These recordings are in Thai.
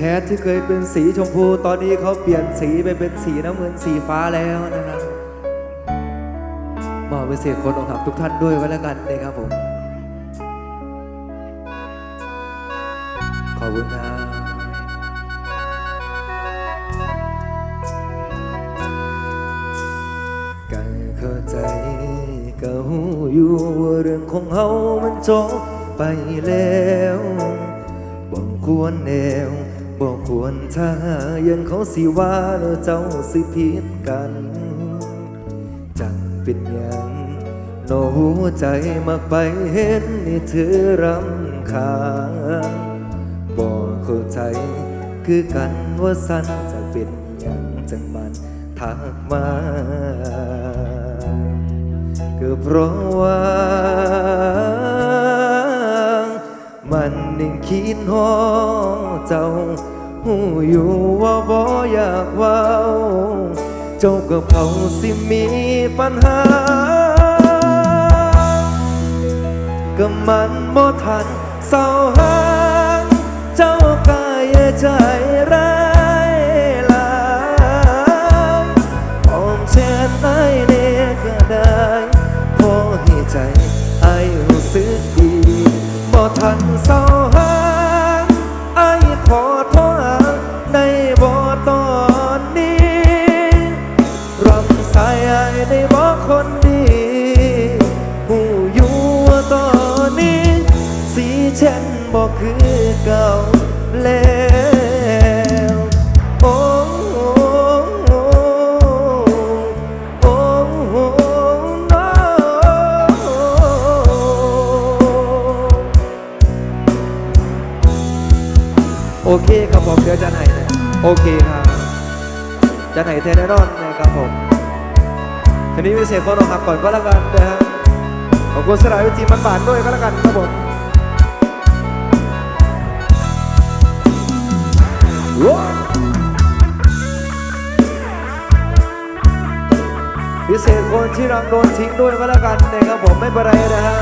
แชทที่เคยเป็นสีชมพูตอนนี้เขาเปลี่ยนสีไปเป็นสีน้ำเงินสีฟ้าแล้วนะครับมอบไปเสียคนอกหักทุกท่านด้วยก็แล้วกันนะครับผม ขอบคุณครับก็เข้าใจก็หูอยู่ว่าเรื่องของเฮามันจบไปแล้วบอกควรแนว บอกควรถ้ายันเขาสิว่าแล้วเจ้าสิผิดกัน จังเป็นหยังโนหัวใจมักไปเห็นนี่เธอรำคาญบอกเข้าใจคือกันว่าสันจะเป็นหยังจังมันทักมาก็เพราะว่า นนิ่งคิดหอเจ้าหูอยู่ว่าบ่อยากว้าเจ้ากับเขาสิมีปัญหา ก็มันบ่ทันเศร้าหาเจ้ากายใจ โอเคครับผมเดี๋ยวจะไหนเนี่ยโอเคครับ จะไหนเทนแน่นอนนะครับผมทีนี้วิเศษคนออกหักก่อนก็แล้วกันนะฮะขอบคุณสลายวิธีมันบานด้วยก็แล้วกันครับผมพิเศษคนที่รังโดนทิ้งด้วยก็แล้วกันนะครับผมไม่เป็นไรนะฮะ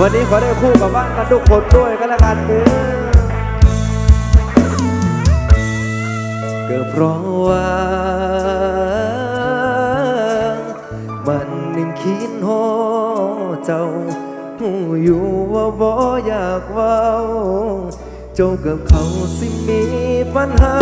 วันนี้ขอได้คู่กับบ้านกันทุกคนด้วยก็แล้วกันเด้อ ก็เพราะว่า มันนิ่งคิดหอเจ้าหูอยู่ว่าบ่อยากเว้า เจ้ากับเขาสิมีปัญหา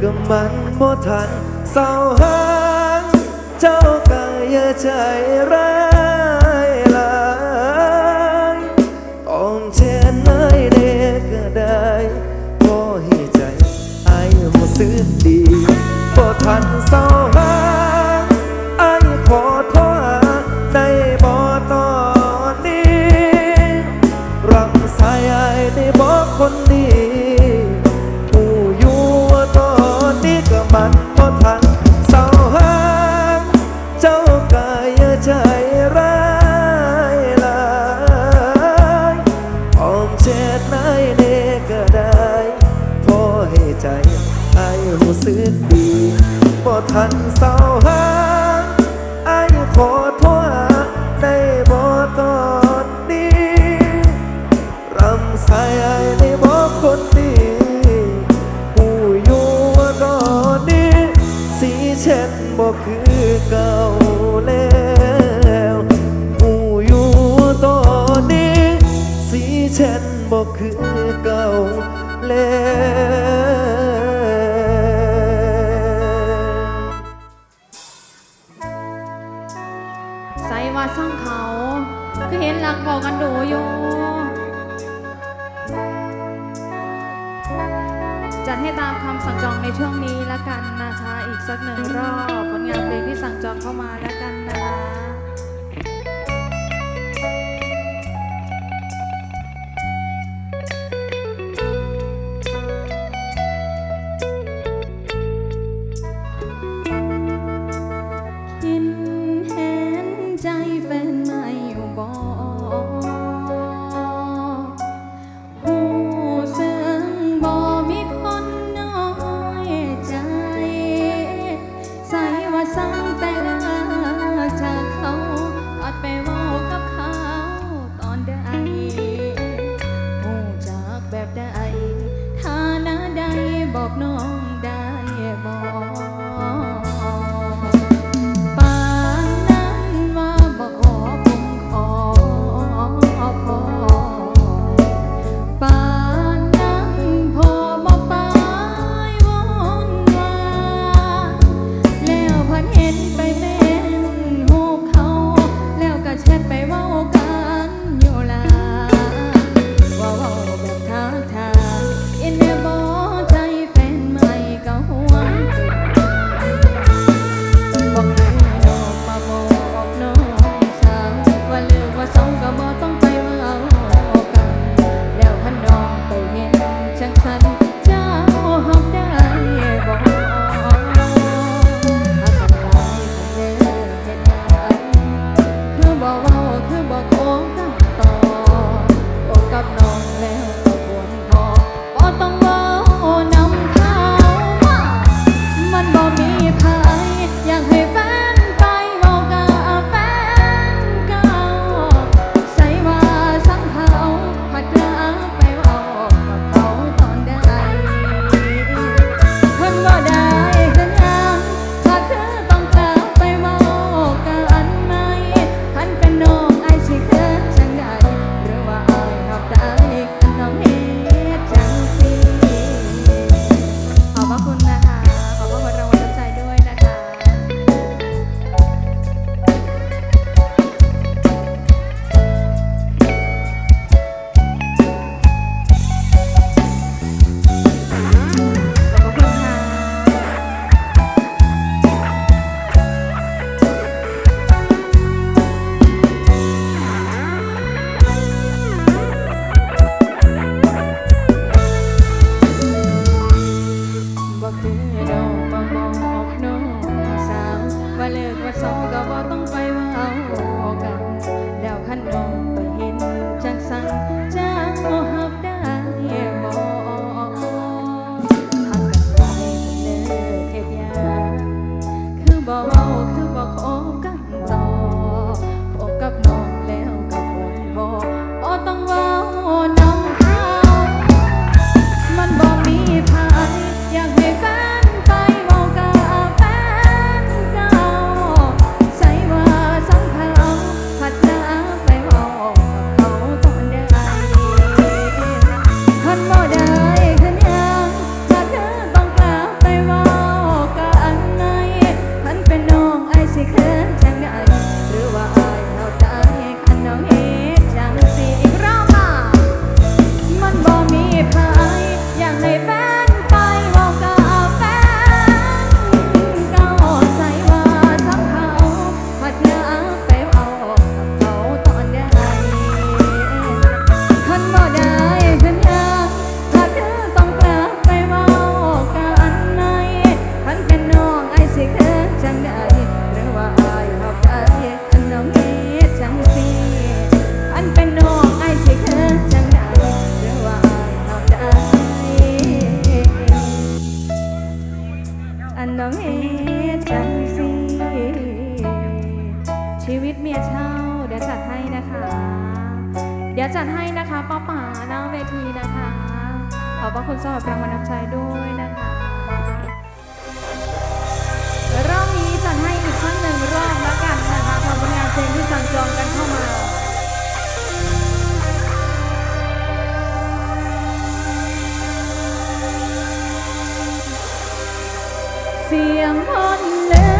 ก็มันบ่ทันเศร้าหางเจ้าก็อย่าใจร้าย บ่ทั ทันเศร้าหา กบอกกันดูอยู่ จัดให้ตามคำสั่งจองในช่วงนี้แล้วกันนะคะ อีกสักหนึ่งรอบผลงานเพลงที่สั่งจองเข้ามาแล้วกันนะคะ สียงคนเล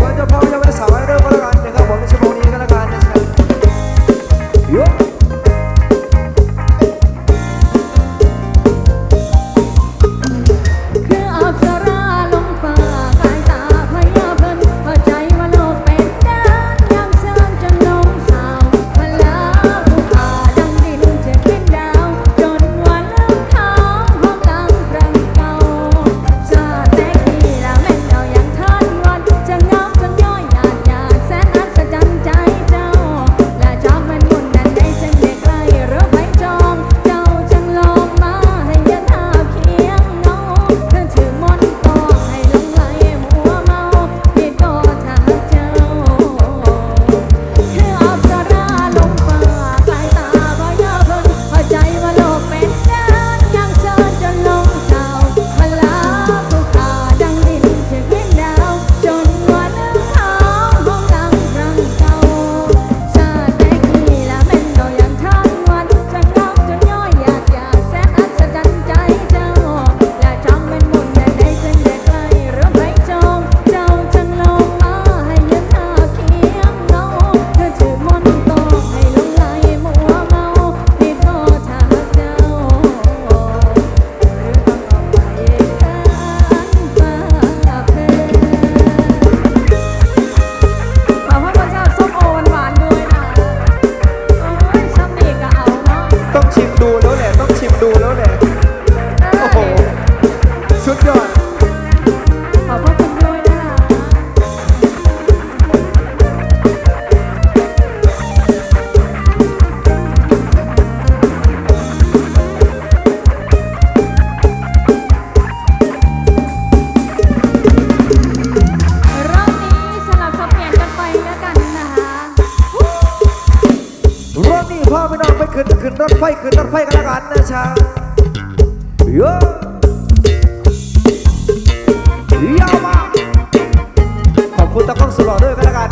What the fuck? ขึ้นขึ้นรถไฟขึ้นรถไฟกันแล้วกันนะชาโย่ยาวมาขอบคุณตะก้องสุดหล่อด้วยกันแล้วกัน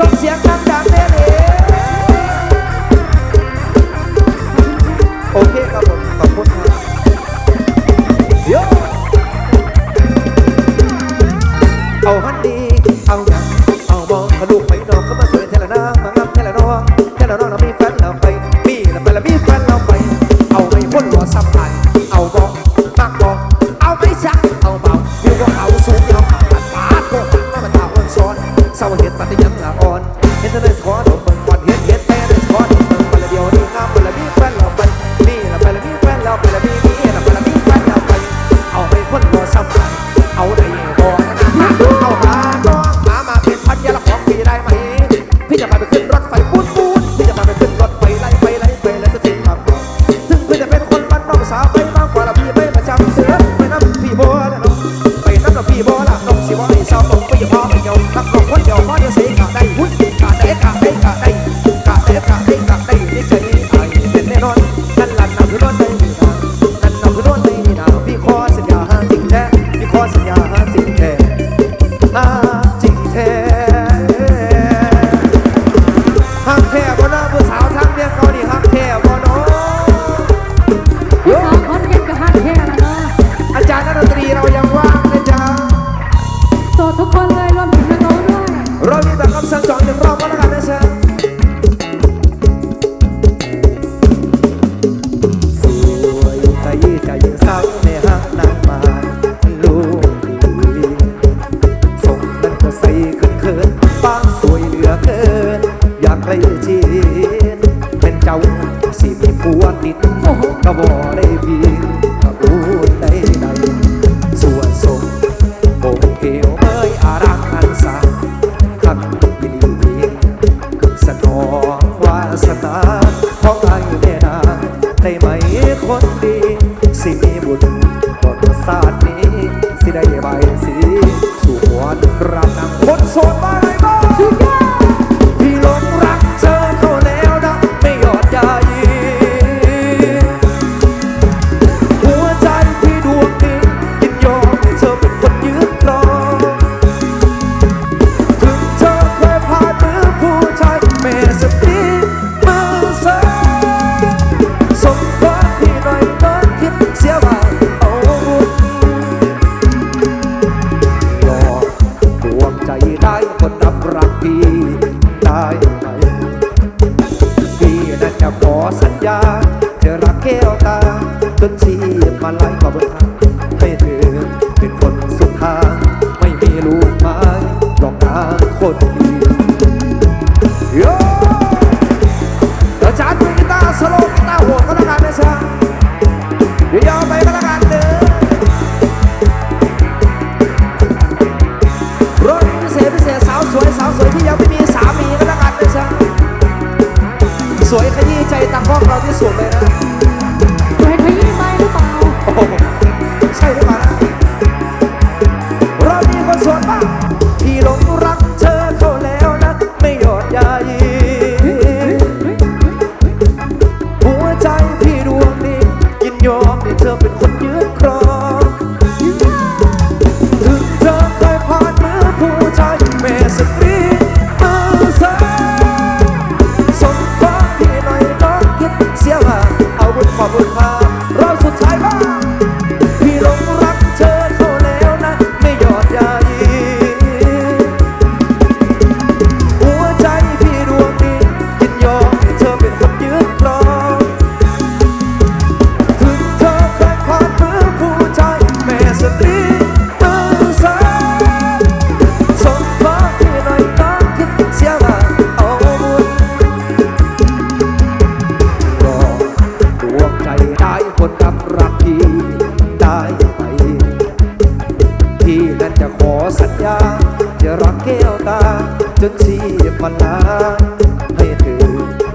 só se acalma. ปวดติดก็บ่ได้บิน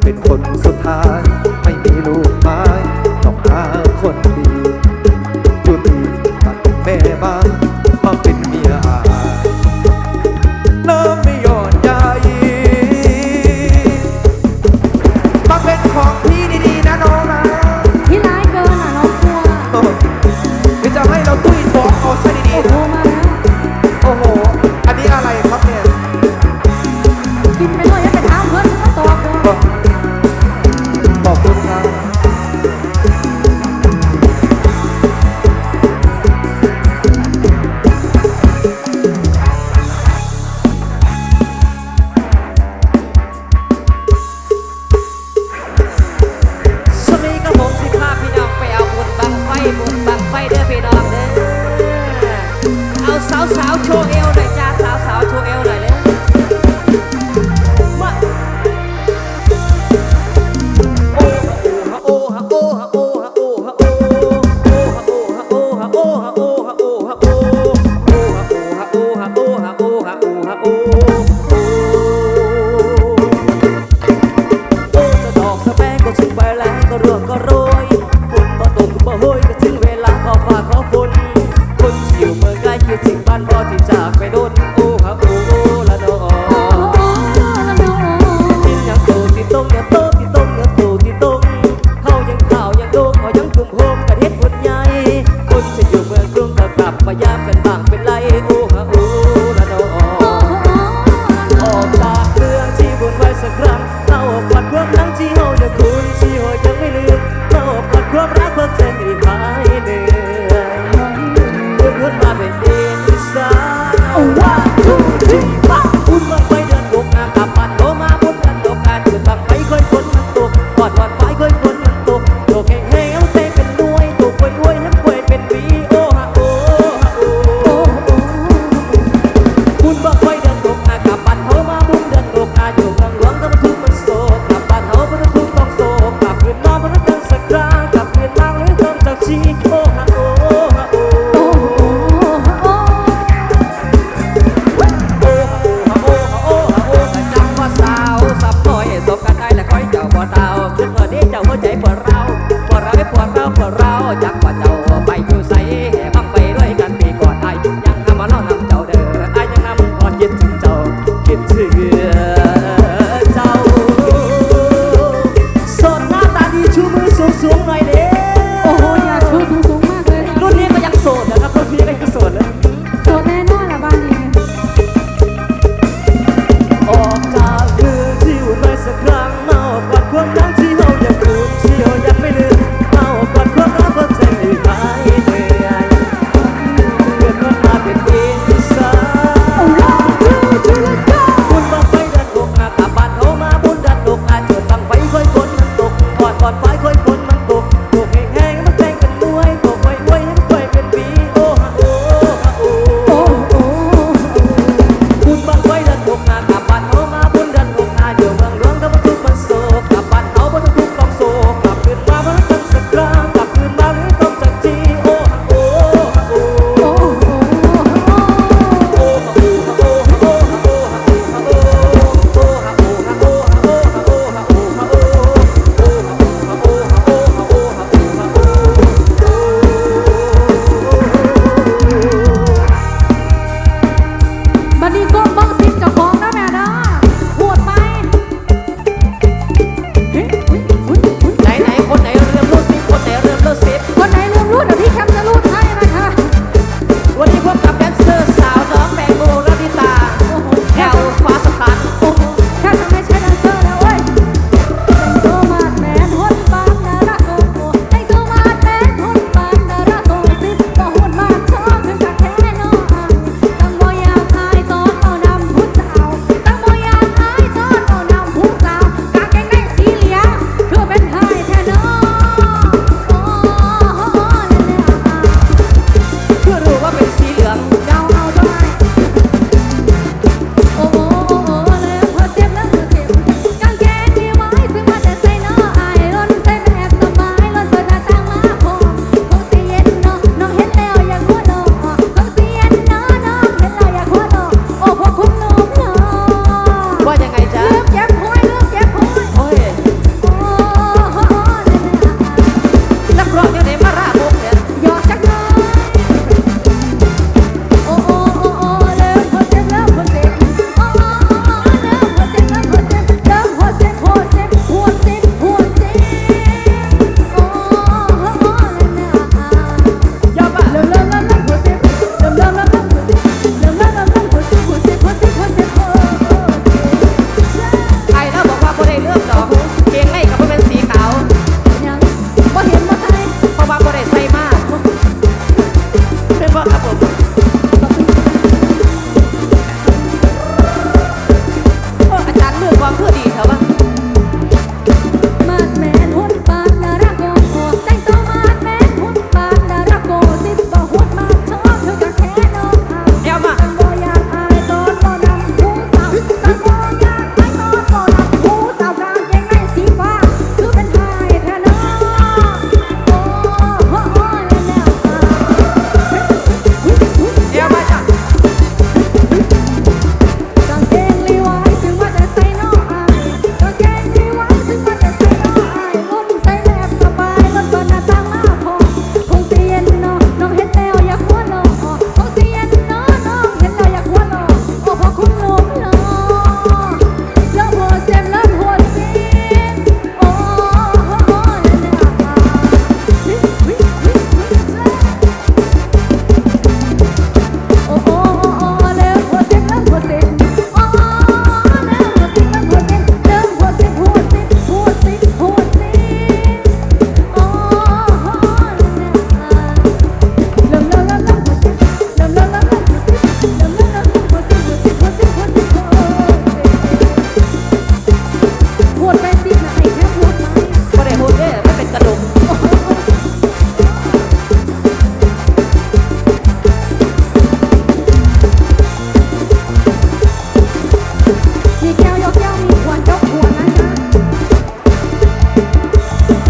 เป็นคนสุดท้าย